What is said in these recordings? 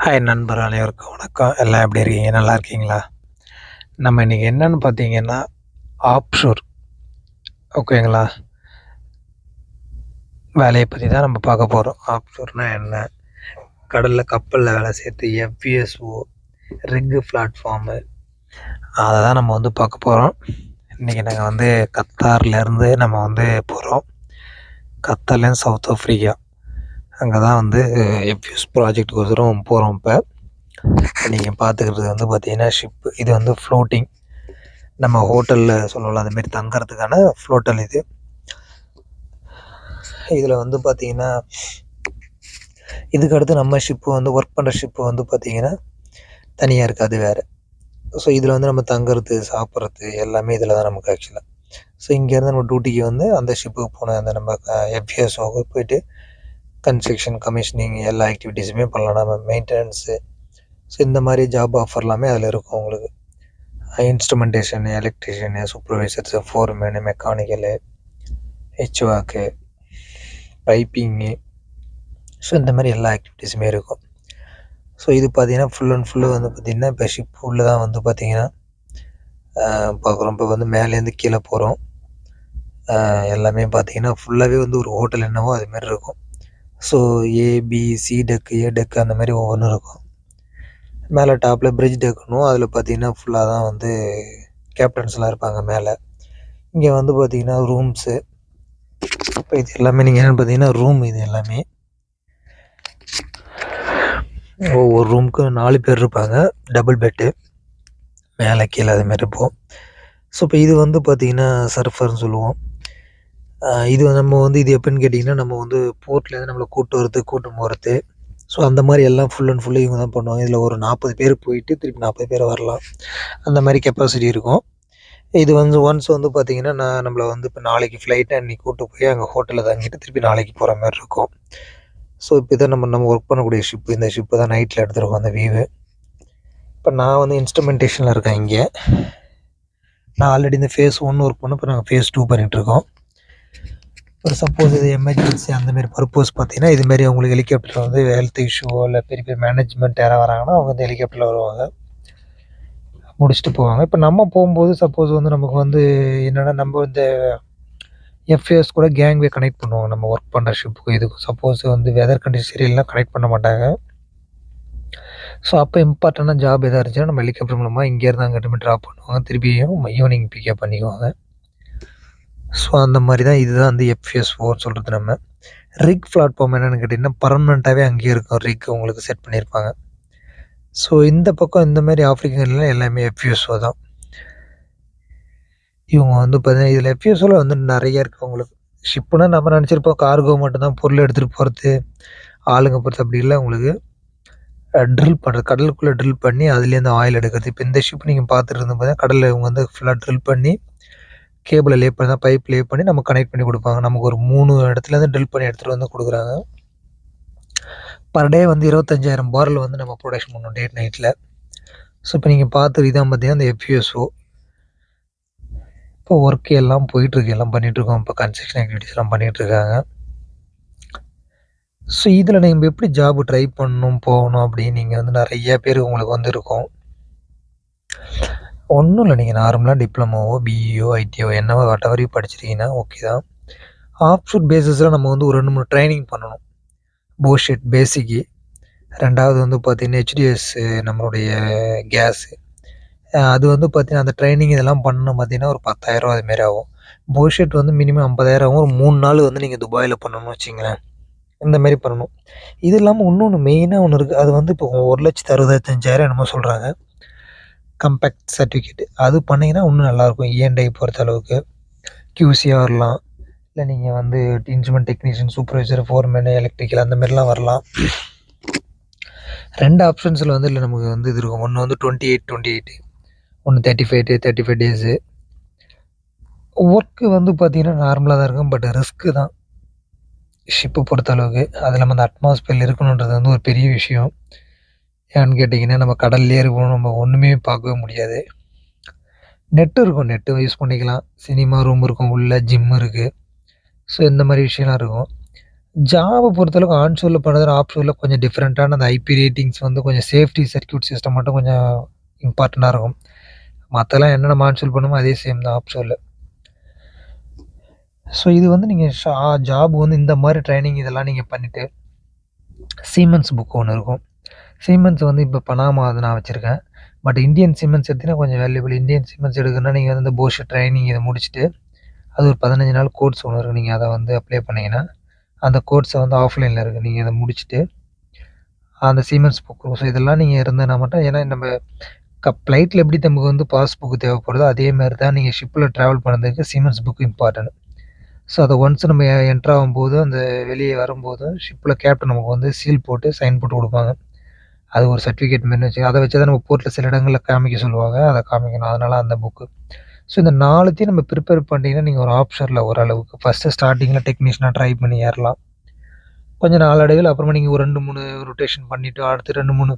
Hi நண்பர் அனைவருக்கும் வணக்கம். எல்லாம் எப்படி இருக்கீங்க? நல்லா இருக்கீங்களா? நம்ம இன்றைக்கி என்னென்னு பார்த்தீங்கன்னா ஆப்ஷோர் ஓகேங்களா வேலையை பற்றி தான் நம்ம பார்க்க போகிறோம் ஆப்ஷோர்னால் என்ன? கடலில் கப்பலில் வேலை சேர்த்து எஃபிஎஸ்ஓ ரிங்கு பிளாட்ஃபார்மு அதை தான் நம்ம வந்து பார்க்க போகிறோம் இன்றைக்கி நாங்கள் வந்து கத்தார்லேருந்து நம்ம வந்து போகிறோம் கத்தார்லேருந்து சவுத் ஆஃப்ரிக்கா அங்கே தான் வந்து எஃப்யூஸ் ப்ராஜெக்ட்டுக்கோசரம் போகிறோம் இப்போ. நீங்கள் பார்த்துக்கிறது வந்து பார்த்தீங்கன்னா ஷிப்பு இது வந்து ஃப்ளோட்டிங் நம்ம ஹோட்டலில் சொல்லலாம் அதுமாரி தங்குறதுக்கான ஃப்ளோட்டல் இது. இதில் வந்து பார்த்தீங்கன்னா இதுக்கு அடுத்து நம்ம ஷிப்பு வந்து ஒர்க் பண்ணுற ஷிப்பு வந்து பார்த்தீங்கன்னா தனியாக இருக்காது வேறு. ஸோ இதில் வந்து நம்ம தங்குறது சாப்பிட்றது எல்லாமே இதில் தான் நமக்கு ஆக்சுவலாக ஸோ இங்கேருந்து நம்ம டியூட்டிக்கு வந்து அந்த ஷிப்புக்கு போன அந்த நம்ம எஃப்எஸ்ஓக்கு போயிட்டு கன்ஸ்ட்ரக்ஷன் கமிஷனிங் எல்லா ஆக்டிவிட்டீஸுமே பண்ணலாம். நம்ம மெயின்டெனன்ஸு ஸோ இந்த மாதிரி ஜாப் ஆஃபர் எல்லாமே அதில் இருக்கும் உங்களுக்கு. Instrumentation electrician supervisors foreman mechanical HVAC piping so இந்த மாதிரி எல்லா ஆக்டிவிட்டீஸுமே இருக்கும். ஸோ இது பார்த்திங்கன்னா ஃபுல் அண்ட் ஃபுல்லு வந்து பார்த்திங்கன்னா இப்போ ஷிப் உள்ளே தான் வந்து பார்த்திங்கன்னா பார்க்குறோம் இப்போ வந்து மேலேருந்து கீழே போகிறோம் எல்லாமே பார்த்திங்கன்னா ஃபுல்லாகவே வந்து ஒரு ஹோட்டல் என்னவோ அதுமாரி இருக்கும். So ABC deck A deck அந்த மாதிரி ஒவ்வொன்றும் இருக்கும். மேலே டாப்பில் பிரிட்ஜ் டெக்குனும் அதில் பார்த்தீங்கன்னா ஃபுல்லாக தான் வந்து கேப்டன்ஸ்லாம் இருப்பாங்க மேலே. இங்கே வந்து பார்த்தீங்கன்னா ரூம்ஸு இப்போ இது எல்லாமே நீங்கள் என்னென்னு பார்த்தீங்கன்னா ரூம் இது எல்லாமே. ஒவ்வொரு ரூமுக்கு நாலு பேர் இருப்பாங்க. டபுள் பெட்டு மேலே கீழே அதுமாரி இருப்போம் ஸோ இப்போ இது வந்து பார்த்திங்கன்னா சர்ஃபர்னு சொல்லுவோம். இது நம்ம வந்து இது எப்படின்னு கேட்டிங்கன்னா நம்ம வந்து போர்ட்லேருந்து நம்மளை கூட்டு வரது கூட்டு போகிறது ஸோ அந்த மாதிரி எல்லாம் ஃபுல் அண்ட் ஃபுல்லு இவங்க தான் பண்ணுவாங்க. இதில் ஒரு நாற்பது பேர் போயிட்டு திருப்பி நாற்பது பேர் வரலாம். அந்த மாதிரி கெப்பாசிட்டி இருக்கும். இது வந்து ஒன்ஸ் வந்து பார்த்திங்கன்னா நான் நம்மளை வந்து இப்போ நாளைக்கு ஃப்ளைட்டை அன்றைக்கி கூட்டு போய் அங்கே ஹோட்டலில் தங்கிட்டு திருப்பி நாளைக்கு போகிற மாதிரி இருக்கும். ஸோ இப்போ இதை நம்ம நம்ம ஒர்க் பண்ணக்கூடிய ஷிப்பு இந்த ஷிப்பு தான் நைட்டில் எடுத்துருக்கோம் அந்த வியூவு இப்போ நான் வந்து இன்ஸ்ட்ருமெண்டேஷனில் இருக்கேன் இங்கே. நான் ஆல்ரெடி இந்த ஃபேஸ் ஒன் ஒர்க் பண்ண இப்போ நாங்கள் ஃபேஸ் டூ பண்ணிகிட்ருக்கோம் ஒரு சப்போஸ் இது எமர்ஜென்சி அந்தமாரி பர்பஸ் பார்த்தீங்கன்னா இதுமாரி அவங்களுக்கு ஹெலிகாப்டர் வந்து ஹெல்த் இஷ்யூவோ இல்லை பெரிய பெரிய மேனேஜ்மெண்ட் யாராவது வராங்கன்னா அவங்க வந்து ஹெலிகாப்டரில் வருவாங்க. முடிச்சுட்டு போவாங்க. இப்போ நம்ம போகும்போது சப்போஸ் வந்து நமக்கு வந்து என்னென்னா நம்ம இந்த எஃப்ஏஎஸ் கூட கேங்வே கனெக்ட் பண்ணுவாங்க. நம்ம ஒர்க் பண்ணுற ஷிப்புக்கு இதுக்கும் சப்போஸ் வந்து வெதர் கண்டிஷன் சரியில்லைனா கனெக்ட் பண்ண மாட்டாங்க. ஸோ அப்போ இம்பார்ட்டண்டான ஜாப் எதாக இருந்துச்சுன்னா நம்ம ஹெலிகாப்டர் மூலமாக இங்கேருந்து அங்கே ட்ராப் பண்ணுவாங்க. திருப்பியும் ஈவினிங் பிக்கப் பண்ணிக்குவாங்க. ஸோ அந்த மாதிரி தான் இதுதான் வந்து எஃப்எஸ் ஃபோர்னு சொல்கிறது நம்ம. ரிக் பிளாட்ஃபார்ம் என்னென்னு கேட்டிங்கன்னா பர்மனெண்ட்டாகவே அங்கேயே இருக்கும். ரிக் உங்களுக்கு செட் பண்ணியிருப்பாங்க. ஸோ இந்த பக்கம் இந்த மாதிரி ஆஃப்ரிக்கன்லாம் எல்லாமே எஃப்யூஎஸ்ஓ தான். இவங்க வந்து பார்த்தீங்கன்னா இதில் எஃப்யூஎஸ்ஓவில் வந்து நிறைய இருக்குது உங்களுக்கு. ஷிப்புனா நம்ம நினச்சிருப்போம் கார்கோ மட்டும்தான் பொருள் எடுத்துகிட்டு போகிறது ஆளுங்க போகிறது அப்படி இல்லை உங்களுக்கு. ட்ரில் பண்ணுறது கடலுக்குள்ளே ட்ரில் பண்ணி அதுலேருந்து ஆயில் எடுக்கிறது. இப்போ இந்த ஷிப் நீங்கள் பார்த்துட்டு இருந்தோம் பார்த்தீங்கன்னா கடலில் இவங்க வந்து ஃபுல்லாக ட்ரில் பண்ணி கேபிளை லே பண்ணி தான் பைப் லே பண்ணி நம்ம கனெக்ட் பண்ணி கொடுப்பாங்க. நமக்கு ஒரு மூணு இடத்துலேருந்து ட்ரில் பண்ணி எடுத்துகிட்டு வந்து கொடுக்குறாங்க. பர் டே வந்து இருபத்தஞ்சாயிரம் பாரில் வந்து நம்ம ப்ரொடக்ஷன் பண்ணோம் டேட் நைட்டில் ஸோ இப்போ நீங்கள் பார்த்து இதான் பார்த்தீங்கன்னா அந்த எஃப்யூஎஸ்ஓ இப்போ ஒர்க்கு எல்லாம் போயிட்டுருக்கு எல்லாம் பண்ணிகிட்ருக்கோம் இப்போ கன்ஸ்ட்ரக்ஷன் ஆக்டிவிட்டிஸ்லாம் பண்ணிகிட்ருக்காங்க ஸோ இதில் நீங்கள் எப்படி ஜாப் ட்ரை பண்ணணும் போகணும் அப்படின்னு நீங்கள் வந்து நிறைய பேர் உங்களுக்கு வந்துருக்கோம் ஒன்றும் இல்லை. நீங்கள் நார்மலாக டிப்ளமோவோ பிஇஓ ஐடிஓ என்னவோ வாட்டவர் படிச்சிருக்கீங்கன்னா ஓகே தான். ஆப்ஷூட் பேசிஸில் நம்ம வந்து ஒரு ரெண்டு மூணு ட்ரைனிங் பண்ணணும். போஷெட் பேசிக்கு ரெண்டாவது வந்து பார்த்திங்கன்னா ஹெச்டிஎஸ்ஸு நம்மளுடைய கேஸு அது வந்து பார்த்திங்கன்னா அந்த ட்ரைனிங் இதெல்லாம் பண்ணணும் பார்த்திங்கன்னா ஒரு பத்தாயிரரூவா அதுமாரி ஆகும். போஷெட் வந்து மினிமம் ஐம்பதாயிரம் ஆகும். ஒரு மூணு நாள் வந்து நீங்கள் துபாயில் பண்ணணும்னு வச்சிங்களேன். இந்த மாதிரி பண்ணணும். இது இல்லாமல் இன்னொன்று மெயினாக ஒன்று இருக்குது அது வந்து இப்போ ஒரு லட்சத்து அறுபத்தஞ்சாயிரம் என்னமோ சொல்கிறாங்க கம்பேக்ட் சர்டிஃபிகேட் அது பண்ணிங்கன்னா இன்னும் நல்லாயிருக்கும். இஎன்டை பொறுத்த அளவுக்கு கியூசியாக வரலாம். இல்லை நீங்கள் வந்து instrument technician supervisor foreman electrical அந்த மாதிரிலாம் வரலாம். ரெண்டு ஆப்ஷன்ஸில் வந்து இல்லை நமக்கு வந்து இது இருக்கும். ஒன்று வந்து டுவெண்ட்டி எயிட் டுவெண்ட்டி எயிட் ஒன்று thirty five day thirty five days work வந்து பார்த்திங்கன்னா நார்மலாக தான் இருக்கும். பட் ரிஸ்க்கு தான். ஷிப்பு பொறுத்த அளவுக்கு அது இல்லாமல் அந்த அட்மாஸ்பியர் இருக்கணுன்றது வந்து ஒரு பெரிய விஷயம். ஏன்னு கேட்டிங்கன்னா நம்ம கடல்லே இருக்கணும் நம்ம ஒன்றுமே பார்க்கவே முடியாது. நெட்டு இருக்கும் நெட்டு யூஸ் பண்ணிக்கலாம். சினிமா ரூம் இருக்கும் உள்ளே ஜிம் இருக்குது ஸோ இந்த மாதிரி விஷயம்லாம் இருக்கும். ஜாபை பொறுத்தளவுக்கு ஆன்ஷூரில் பண்ணுறது ஆப்ஷோரில் கொஞ்சம் டிஃப்ரெண்ட்டான அந்த ஐபி ரேட்டிங்ஸ் வந்து கொஞ்சம் சேஃப்டி சர்க்யூட் சிஸ்டம் மட்டும் கொஞ்சம் இம்பார்ட்டண்ட்டாக இருக்கும். மற்றெல்லாம் என்ன நம்ம ஆன்ஷோர் பண்ணுமோ அதே சேம் தான் ஆப்ஷூரில் ஸோ இது வந்து நீங்கள் ஷா ஜாப் வந்து இந்த மாதிரி ட்ரைனிங் இதெல்லாம் நீங்கள் பண்ணிவிட்டு சீமென்ஸ் புக் ஒன்று இருக்கும். சிமெண்ட்ஸ் வந்து இப்போ பனாமா அது நான் வச்சுருக்கேன். பட் இந்தியன் சிமெண்ட்ஸ் எடுத்தீங்கன்னா கொஞ்சம் வேல்யூபிள் இந்தியன் சிமெண்ட்ஸ் எடுக்கணும்னா நீங்கள் வந்து இந்த போஷ் ட்ரைனிங் இதை முடிச்சுட்டு அது ஒரு பதினஞ்சு நாள் கோர்ஸ் ஒன்று இருக்குது நீங்கள் அதை வந்து அப்ளை பண்ணிங்கன்னா அந்த கோர்ஸை வந்து ஆஃப்லைனில் இருக்குது நீங்கள் அதை முடிச்சுட்டு அந்த சிமெண்ட்ஸ் புக் ஸோ இதெல்லாம் நீங்கள் இருந்தேன்னா மட்டும் ஏன்னா நம்ம க ஃப்ளைட்டில் எப்படி நமக்கு வந்து பாஸ் புக்கு தேவைப்படுதோ அதே மாதிரி தான் நீங்கள் ஷிப்பில் ட்ராவல் பண்ணுறதுக்கு சிமெண்ட்ஸ் புக்கு இம்பார்ட்டன்ட் ஸோ அதை ஒன்ஸ் நம்ம என்ட்ரு ஆகும்போது அந்த வெளியே வரும்போது ஷிப்பில் கேப்டன் நமக்கு வந்து சீல் போட்டு சைன் போட்டு கொடுப்பாங்க. அது ஒரு சர்டிஃபிகேட் மாரி வச்சு அதை வச்சு தான் நம்ம போர்ட்டில் சில இடங்களில் காமிக்க சொல்லுவாங்க. அதை காமிக்கணும். அதனால் அந்த புக்கு ஸோ இந்த நாலுத்தையும் நம்ம ப்ரிப்பேர் பண்ணிட்டீங்கன்னா நீங்கள் ஒரு ஆப்ஷனில் ஓரளவுக்கு. ஃபஸ்ட்டு ஸ்டார்டிங்கில் டெக்னீஷியனாக ட்ரை பண்ணி ஏறலாம். கொஞ்சம் நாளடைவில் அப்புறமா நீங்கள் ஒரு ரெண்டு மூணு ரொட்டேஷன் பண்ணிவிட்டு அடுத்து ரெண்டு மூணு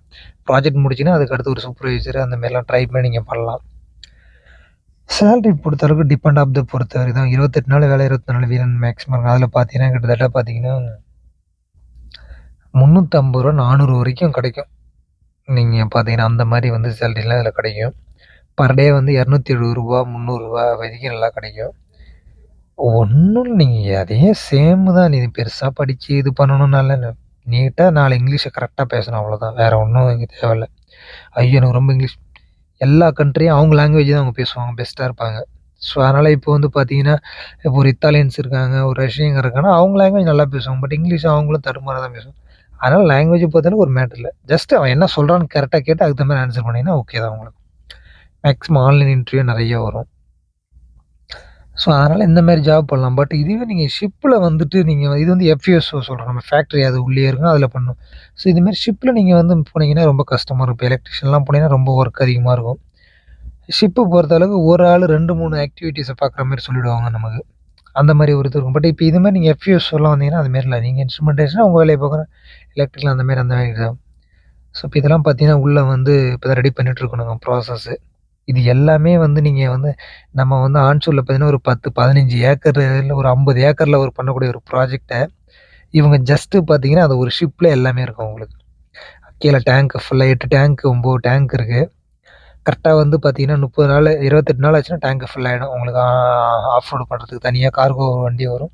ப்ராஜெக்ட் முடிச்சுன்னா அதுக்கு அடுத்து ஒரு சூப்பர்வைசர் அந்த மாதிரிலாம் ட்ரை பண்ணி நீங்கள் பண்ணலாம். சேலரி பொறுத்தளவுக்கு டிபெண்ட் ஆஃப் த பொறுத்த வரை தான் இருபத்தெட்டு நாள் வேலை இருபத்தி நாலு வீரன் மேக்ஸிமம் அதில் பார்த்தீங்கன்னா கிட்டத்தட்ட பார்த்தீங்கன்னா முந்நூற்றம்பது ரூபா நானூறு வரைக்கும் கிடைக்கும். நீங்கள் பார்த்தீங்கன்னா அந்த மாதிரி வந்து சேலரிலாம் இதில் கிடைக்கும். பர் டே வந்து இரநூத்தி எழுபது ரூபா முந்நூறுரூவா வரைக்கும் நல்லா கிடைக்கும். ஒன்றும் நீங்கள் அதே சேம் தான். நீ பெருசாக படித்து இது பண்ணணும்னால நீட்டாக நாலு இங்கிலீஷை கரெக்டாக பேசணும் அவ்வளோதான் வேறு ஒன்றும் இங்கே தேவையில்ல. ஐயோ எனக்கு ரொம்ப இங்கிலீஷ். எல்லா கண்ட்ரியும் அவங்க லாங்குவேஜ் தான் அவங்க பேசுவாங்க. பெஸ்ட்டாக இருப்பாங்க. ஸோ அதனால் இப்போ வந்து பார்த்தீங்கன்னா இப்போ ஒரு இத்தாலியன்ஸ் இருக்காங்க ஒரு ரஷ்யங்க இருக்காங்கன்னா அவங்க லாங்குவேஜ் நல்லா பேசுவாங்க. பட் இங்கிலீஷ் அவங்களும் தடுமாற தான் பேசுவாங்க. அதனால் லாங்குவேஜ் பார்த்தீங்கன்னா ஒரு மேட்டர் இல்லை. ஜஸ்ட் அவன் என்ன சொல்கிறான்னு கரெக்டாக கேட்டு அதுக்கு மாதிரி ஆன்சர் பண்ணிங்கன்னா ஓகே தான் உங்களுக்கு மேக்ஸிமம் ஆன்லைன் இன்டர்வியூ நிறைய வரும். ஸோ அதனால் இந்த மாதிரி ஜாப் பண்ணலாம். பட் இதுவே நீங்கள் ஷிப்பில் வந்துட்டு நீங்கள் இது வந்து எஃப்யூஎஸ்ஓ சொல்கிறோம் நம்ம ஃபேக்ட்ரி அது உள்ளே இருக்கும் அதில் பண்ணணும் ஸோ இதுமாரி ஷிப்பில் நீங்கள் வந்து போனீங்கன்னா ரொம்ப கஷ்டமாக இருக்கும். இப்போ எலக்ட்ரிஷியன்லாம் போனீங்கன்னா ரொம்ப ஒர்க் அதிகமாக இருக்கும். ஷிப்பு பொறுத்த அளவுக்கு ஒரு ஆள் ரெண்டு மூணு ஆக்டிவிட்டீஸை பார்க்குற மாதிரி சொல்லிவிடுவாங்க நமக்கு. அந்த மாதிரி ஒரு இது இருக்கும். பட் இப்போ இது மாதிரி நீங்கள் எஃப்யூஎஸ்ஓலாம் வந்தீங்கன்னா அது மாரி இல்லை. நீங்கள் இன்ஸ்ட்ருமெண்டேஷன் உங்கள் வேலையை பார்க்குற எலக்ட்ரிக்கல் அந்த மாதிரி அந்த மாதிரி தான். ஸோ இப்போ இதெல்லாம் பார்த்தீங்கன்னா உள்ளே வந்து இப்போ தான் ரெடி பண்ணிட்டுருக்கணுங்க ப்ராசஸ்ஸு இது எல்லாமே வந்து நீங்கள் வந்து நம்ம வந்து ஆன்சூரில் பார்த்தீங்கன்னா ஒரு பத்து பதினஞ்சு ஏக்கர் இல்லை ஒரு ஐம்பது ஏக்கரில் ஒரு பண்ணக்கூடிய ஒரு ப்ராஜெக்டை இவங்க ஜஸ்ட்டு பார்த்தீங்கன்னா அது ஒரு ஷிப்பில் எல்லாமே இருக்கும் உங்களுக்கு. கீழே டேங்க் ஃபுல்லாக எட்டு டேங்க் ஒம்பது டேங்க் இருக்குது கரெக்டாக வந்து பார்த்தீங்கன்னா முப்பது நாள் இருபத்தெட்டு நாள் ஆச்சுன்னா டேங்க் ஃபுல் ஆகிடும் உங்களுக்கு ஆஃப் ரோடு பண்ணுறதுக்கு தனியாக கார்கோ வண்டி வரும்.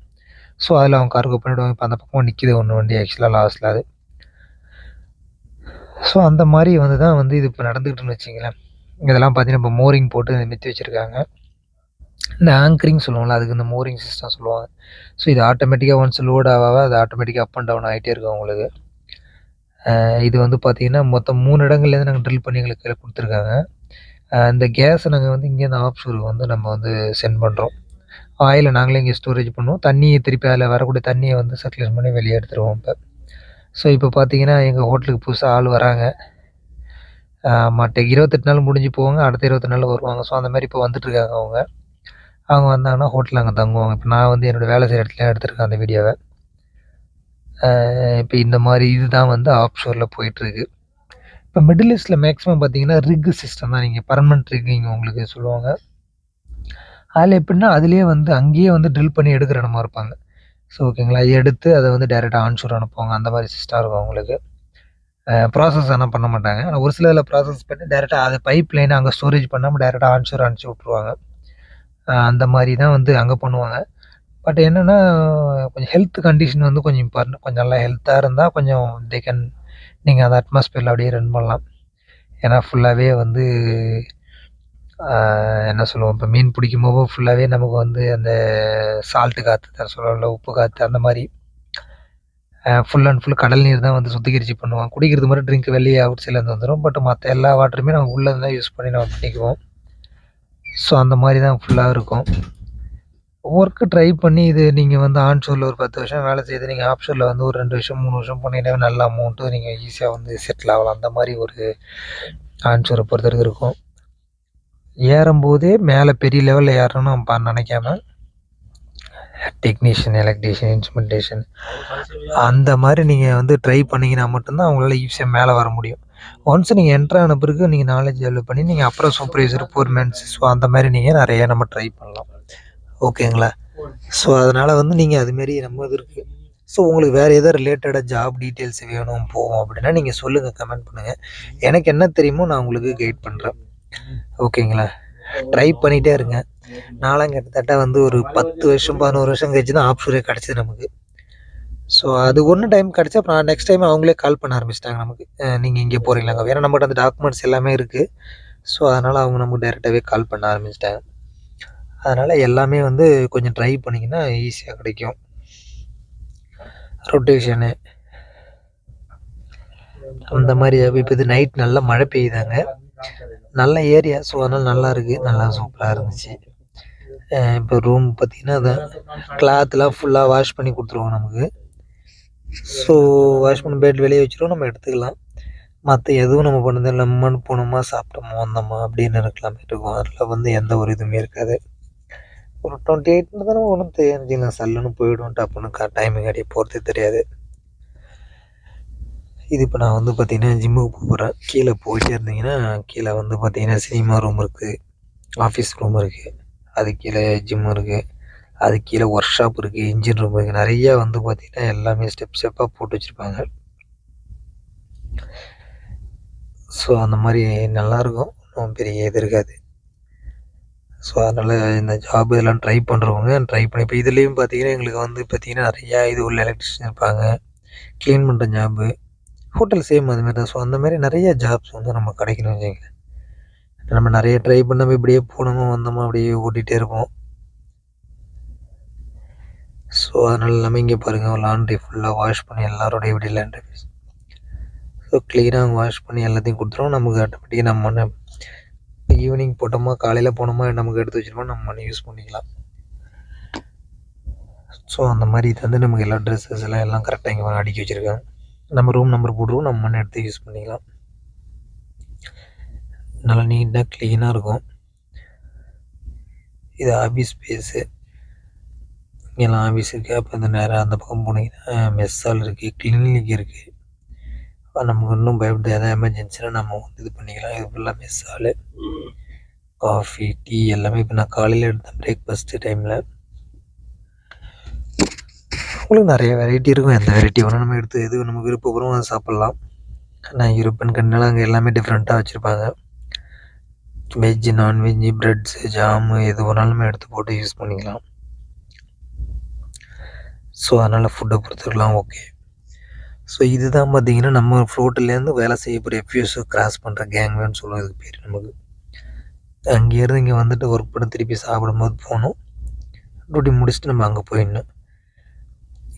ஸோ அதில் அவங்க கார்கோ பண்ணிவிடுவாங்க இப்போ அந்த பக்கம் நிற்கிது ஒன்று வண்டி ஆக்சுவலாக லாஸ்ட்டில் அது. ஸோ அந்த மாதிரி வந்து தான் வந்து இது இப்போ நடந்துக்கிட்டுன்னு வச்சிங்களேன். இதெல்லாம் பார்த்தீங்கன்னா இப்போ மோரிங் போட்டு மித்து வச்சுருக்காங்க. இந்த ஆங்கரிங் சொல்லுவோம்ல அதுக்கு இந்த மோரிங் சிஸ்டம் சொல்லுவாங்க. ஸோ இது ஆட்டோமேட்டிக்காக ஒன்ஸ் லோட் ஆக அது ஆட்டோமேட்டிக்காக அப் அண்ட் டவுன் ஆகிட்டே இருக்கும் உங்களுக்கு. இது வந்து பார்த்திங்கன்னா மொத்தம் மூணு இடங்கள்லேருந்து நாங்கள் ட்ரில் பண்ணி எங்களுக்கு கொடுத்துருக்காங்க. இந்த கேஸை நாங்கள் வந்து இங்கேருந்து ஆப்ஷூருக்கு வந்து நம்ம வந்து சென்ட் பண்ணுறோம் ஆயிலை நாங்களே இங்கே ஸ்டோரேஜ் பண்ணுவோம். தண்ணியை திருப்பி அதில் வரக்கூடிய தண்ணியை வந்து சர்க்குலேஷன் பண்ணி வெளியே எடுத்துருவோம் இப்போ. ஸோ இப்போ பார்த்தீங்கன்னா எங்கள் ஹோட்டலுக்கு புதுசாக ஆள் வராங்க. மற்ற இருபத்தெட்டு நாள் முடிஞ்சு போவாங்க. அடுத்த இருபத்தெட்டு நாள் வருவாங்க. ஸோ அந்த மாதிரி இப்போ வந்துட்டுருக்காங்க அவங்க. அவங்க வந்தாங்கன்னா ஹோட்டலில் அங்கே தங்குவாங்க. இப்போ நான் வந்து என்னோடய வேலை செய்கிற இடத்துல எடுத்திருக்கேன் அந்த வீடியோவை இப்போ இந்த மாதிரி இதுதான் வந்து ஆஃப் ஷோரில் போயிட்டுருக்கு. இப்போ மிடில் ஈஸ்டில் மேக்ஸிமம் பார்த்தீங்கன்னா ரிக் சிஸ்டம் தான் நீங்கள் பர்மனெண்ட் ரிக்கிங் உங்களுக்கு சொல்லுவாங்க. அதில் எப்படின்னா அதுலேயே வந்து அங்கேயே வந்து ட்ரில் பண்ணி எடுக்கிற இடமா இருப்பாங்க. ஸோ ஓகேங்களா எடுத்து அதை வந்து டேரெக்டாக ஆன்ஷூர் அனுப்புவாங்க. அந்த மாதிரி சிஸ்டம் இருக்கும் உங்களுக்கு. ப்ராசஸ் ஆனால் பண்ண மாட்டாங்க. ஆனால் ஒரு சில இதில் ப்ராசஸ் பண்ணி டேரெக்டாக அதை பைப் லைனை அங்கே ஸ்டோரேஜ் பண்ணாமல் டேரெக்டாக ஆன்ஷூர் அனுப்பிச்சி விட்ருவாங்க அந்த மாதிரி தான் வந்து அங்கே பண்ணுவாங்க. பட் என்னென்னா கொஞ்சம் ஹெல்த் கண்டிஷன் வந்து கொஞ்சம் இம்பார்ட்டன்ட் கொஞ்சம் நல்லா ஹெல்த்தாக இருந்தால் கொஞ்சம் தே கேன் நீங்கள் அந்த அட்மாஸ்பியரில் அப்படியே ரன் பண்ணலாம். ஏன்னா ஃபுல்லாகவே வந்து என்ன சொல்லுவோம் இப்போ மீன் பிடிக்கும் போது ஃபுல்லாகவே நமக்கு வந்து அந்த சால்ட்டு காற்று தர சொல்லல உப்பு காற்று அந்த மாதிரி. ஃபுல் அண்ட் ஃபுல் கடல் நீர் தான் வந்து சுத்திகரிச்சு பண்ணுவோம் குடிக்கிறது மாதிரி ட்ரிங்க் வெளியே அவுட் சைட்லேருந்து வந்துடும் பட் மற்ற எல்லா வாட்டருமே நம்ம உள்ளே தான் யூஸ் பண்ணி நம்ம பண்ணிக்குவோம். ஸோ அந்த மாதிரி தான் ஃபுல்லாக இருக்கும். ஒர்க்கு ட்ரை பண்ணி இது நீங்கள் வந்து ஆன்ஷோரில் ஒரு பத்து வருஷம் வேலை செய்து நீங்கள் ஆப்ஷோரில் வந்து ஒரு ரெண்டு வருஷம் மூணு வருஷம் பண்ணிங்கன்னா நல்ல அமௌண்ட்டு நீங்கள் ஈஸியாக வந்து செட்டில் ஆகலாம். அந்த மாதிரி ஒரு ஆன்ஷோரை பொறுத்தவரைக்கும் இருக்கும். ஏறும்போதே மேலே பெரிய லெவலில் ஏறணும்னு நினைக்காம டெக்னீஷியன் எலக்ட்ரீஷியன் இன்ஸ்ட்ருமெண்டேஷன் அந்த மாதிரி நீங்கள் வந்து ட்ரை பண்ணிங்கன்னா மட்டும்தான் அவங்களால ஈஸியாக மேலே வர முடியும். ஒன்ஸ் நீங்கள் என்ட்ரு ஆன பிறகு நீங்கள் நாலேஜ் டெவலப் பண்ணி நீங்கள் அப்புறம் சூப்பர்வைசர் ஃபோர்மேன்ஸ் ஸோ அந்த மாதிரி நீங்கள் நிறைய நம்ம ட்ரை பண்ணலாம். ஓகேங்களா? ஸோ அதனால் வந்து நீங்கள் அதுமாரி நம்ம இது இருக்குது ஸோ உங்களுக்கு வேறு எதாவது ரிலேட்டடாக ஜாப் டீட்டெயில்ஸ் வேணும் போகும் அப்படின்னா நீங்கள் சொல்லுங்கள் கமெண்ட் பண்ணுங்கள் எனக்கு என்ன தெரியுமோ நான் உங்களுக்கு கைட் பண்ணுறேன் ஓகேங்களா? ட்ரை பண்ணிகிட்டே இருங்க. நாளாம் கிட்டத்தட்ட வந்து ஒரு பத்து வருஷம் பதினோரு வருஷம் கழிச்சு தான் ஆப்ஷூரே கிடச்சிது நமக்கு. ஸோ அது ஒன்று டைம் கிடச்சி அப்புறம் நான் நெக்ஸ்ட் டைம் அவங்களே கால் பண்ண ஆரம்பிச்சிட்டாங்க நமக்கு. நீங்கள் இங்கே போகிறீங்களாங்க ஏன்னா நம்மகிட்ட அந்த டாக்குமெண்ட்ஸ் எல்லாமே இருக்குது ஸோ அதனால் அவங்க நமக்கு டேரெக்டாகவே கால் பண்ண ஆரம்பிச்சிட்டாங்க. அதனால் எல்லாமே வந்து கொஞ்சம் ட்ரை பண்ணிங்கன்னா ஈஸியாக கிடைக்கும். ரொட்டேஷனு அந்த மாதிரி இப்போ இது நைட் நல்லா மழை பெய்யுதாங்க. நல்ல ஏரியா ஸோ அதனால் நல்லா இருக்குது நல்லா சூப்பராக இருந்துச்சு. இப்போ ரூம் பார்த்திங்கன்னா அதான் கிளாத்லாம் ஃபுல்லாக வாஷ் பண்ணி கொடுத்துருவோம் நமக்கு. ஸோ வாஷ் பண்ணி பெட் வெளியே வச்சுருவோம். நம்ம எடுத்துக்கலாம். மற்ற எதுவும் நம்ம பண்ணது நம்மன்னு போனோமா சாப்பிட்டோமா வந்தோமா அப்படின்னு இருக்கலாமே இருக்கும். அதில் வந்து எந்த ஒரு இதுவுமே இருக்காது. ஒரு டுவெண்ட்டி எயிட்னு தானே ஒன்றும் தெரிஞ்சுக்கலாம் சல்லுன்னு போயிடும் டப்புன்னு கா டைமிங் அடியே போகிறதே தெரியாது. இது இப்போ நான் வந்து பார்த்தீங்கன்னா ஜிம்முக்கு போகிறேன் கீழே போயிட்டே இருந்தீங்கன்னா கீழே வந்து பார்த்தீங்கன்னா சினிமா ரூம் இருக்குது ஆஃபீஸ் ரூம் இருக்குது அது கீழே ஜிம் இருக்குது அது கீழே ஒர்க் ஷாப் இருக்குது இன்ஜின் ரூம் இருக்குது நிறையா வந்து பார்த்திங்கன்னா எல்லாமே ஸ்டெப் ஸ்டெப்பாக போட்டு வச்சுருப்பாங்க. ஸோ அந்த மாதிரி நல்லாயிருக்கும் ஒன்றும் பெரிய இது இருக்காது. ஸோ அதனால் இந்த ஜாப் இதெல்லாம் ட்ரை பண்ணுறவங்க ட்ரை பண்ணி இப்போ இதுலேயும் பார்த்தீங்கன்னா எங்களுக்கு வந்து பார்த்திங்கன்னா நிறையா இது உள்ள எலக்ட்ரிஷியன் இருப்பாங்க. க்ளீன் பண்ணுற ஜாப்பு ஹோட்டல் சேம் அதுமாரி தான். ஸோ அந்த மாதிரி நிறைய ஜாப்ஸ் வந்து நம்ம கிடைக்கணும் வச்சுக்கோங்க நம்ம நிறைய ட்ரை பண்ணாமல் இப்படியே போனோமோ வந்தோமோ அப்படியே ஓட்டிகிட்டே இருப்போம். ஸோ அதனால் நம்ம இங்கே பாருங்கள் லாண்ட்ரி ஃபுல்லாக வாஷ் பண்ணி எல்லாரோடைய இப்படி லாண்ட்ரி ஸோ க்ளீனாக வாஷ் பண்ணி எல்லாத்தையும் கொடுத்துருவோம். நமக்கு ஆட்டோமேட்டிக்காக நம்ம ஈவினிங் போட்டோமா காலையில் போனோமா நமக்கு எடுத்து வச்சிருமா நம்ம மணி யூஸ் பண்ணிக்கலாம். ஸோ அந்த மாதிரி இது வந்து நமக்கு எல்லா ட்ரெஸ்ஸஸ் எல்லாம் எல்லாம் கரெக்டாக இங்கே அடுக்கி வச்சுருக்காங்க. நம்ம ரூம் நம்பர் போட்டுருவோம் நம்ம மணி எடுத்து யூஸ் பண்ணிக்கலாம். நல்லா நீட்டாக க்ளீனாக இருக்கும். இது ஆஃபீஸ் ஸ்பேஸு இங்கெல்லாம் ஆஃபீஸ் இருக்குது அப்போ இந்த நேரம் அந்த பக்கம் போனீங்கன்னா மெஸ்ஸால் இருக்குது கிளினிக் இருக்குது நமக்கு இன்னும் பயப்பட எதாவது எமர்ஜென்சினா நம்ம வந்து இது பண்ணிக்கலாம். இது ஃபுல்லாக மெஸ் ஹாலு காஃபி டீ எல்லாமே இப்போ நான் காலையில் எடுத்தேன் பிரேக்ஃபாஸ்ட்டு டைமில் உங்களுக்கு நிறைய வெரைட்டி இருக்கும். எந்த வெரைட்டி வேணும் நம்ம எடுத்து எது நம்ம விருப்பப்படுறோம் அதை சாப்பிட்லாம். ஆனால் யூரோப்பியன் கண்ணில் அங்கே எல்லாமே டிஃப்ரெண்ட்டாக வச்சுருப்பாங்க. வெஜ்ஜு நான்வெஜ்ஜு ப்ரெட்ஸு ஜாமு எது வேணாலுமே எடுத்து போட்டு யூஸ் பண்ணிக்கலாம். ஸோ அதனால் ஃபுட்டை பொறுத்துக்கலாம் ஓகே ஸோ இதுதான் பார்த்திங்கன்னா நம்ம ஃப்ளோட்டிலேருந்து வேலை செய்யக்கூடிய எஃப்யூஸை கிராஸ் பண்ணுற கேங்வேன்னு சொல்லுவோம். இதுக்கு பேர் நமக்கு. அங்கேருந்து இங்கே வந்துட்டு ஒர்க் பண்ணி திருப்பி சாப்பிடும்போது போகணும். டியூட்டி முடிச்சுட்டு நம்ம அங்கே போயிடணும்.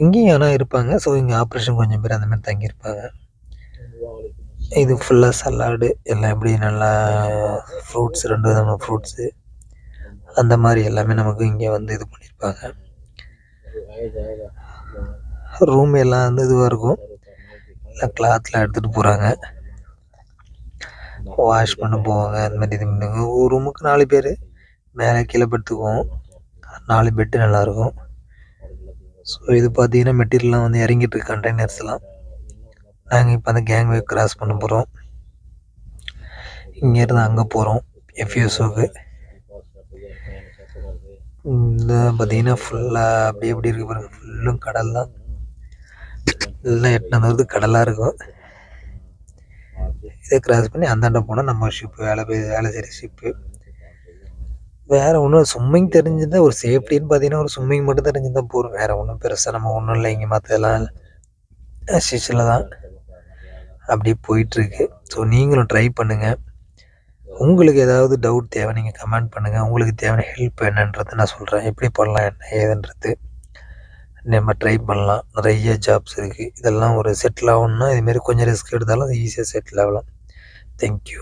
இங்கேயும் ஆனால் இருப்பாங்க. ஸோ இங்கே ஆப்ரேஷன் கொஞ்சம் பேர் அந்த மாதிரி தங்கியிருப்பாங்க. இது ஃபுல்லாக சலாடு எல்லாம் எப்படி நல்லா ஃப்ரூட்ஸ் ரெண்டு விதமான ஃப்ரூட்ஸு அந்த மாதிரி எல்லாமே நமக்கு இங்கே வந்து இது பண்ணியிருப்பாங்க. ரூம் எல்லாம் வந்து இதுவாக இருக்கும். எல்லாம் கிளாத்தில் எடுத்துகிட்டு போகிறாங்க வாஷ் பண்ண போவாங்க. அந்த மாதிரி இது பண்ணுங்க. ஒரு ரூமுக்கு நாலு பேர். மேலே கீழே படுத்துக்குவோம் நாலு பெட்டு நல்லாயிருக்கும் ஸோ இது பார்த்தீங்கன்னா மெட்டீரியல்லாம் வந்து இறங்கிட்டு இருக்கு. கண்டெய்னர்ஸ்லாம் நாங்கள் இப்போ அந்த கேங்வே கிராஸ் பண்ண போகிறோம் இங்கேருந்து அங்கே போகிறோம் எஃப்யூஎஸ்ஓக்கு இந்த பார்த்தீங்கன்னா ஃபுல்லாக அப்படி எப்படி இருக்கு பாருங்கள் ஃபுல்லும் கடல் தான் எல்லாம் எட்டினது கடலாக இருக்கும். இதை கிராஸ் பண்ணி அந்தாண்ட போனால் நம்ம ஷிப்பு வேலை போய் வேலை செய்கிற ஷிப்பு வேறு ஒன்றும் ஸ்விம்மிங் தெரிஞ்சிருந்தால் ஒரு சேஃப்டின்னு பார்த்தீங்கன்னா ஒரு ஸ்விம்மிங் மட்டும் தெரிஞ்சிருந்தால் போதும். வேறு ஒன்றும் பெருசாக நம்ம ஒன்றும் இல்லை இங்கே மற்றதெல்லாம் ஸ்டிச்சில் தான் அப்படி போயிட்டுருக்கு. ஸோ நீங்களும் ட்ரை பண்ணுங்கள் உங்களுக்கு ஏதாவது டவுட் தேவை நீங்கள் கமெண்ட் பண்ணுங்கள் உங்களுக்கு தேவையான ஹெல்ப் என்னன்றதை நான் சொல்கிறேன் எப்படி பண்ணலாம் என்ன ஏதுன்றது. நம்ம ட்ரை பண்ணலாம். நிறைய ஜாப்ஸ் இருக்குது இதெல்லாம் ஒரு செட்டில் ஆகணுன்னா இதுமாரி கொஞ்சம் ரிஸ்க் எடுத்தாலும் அது ஈஸியாக செட்டில் ஆகலாம். தேங்க்யூ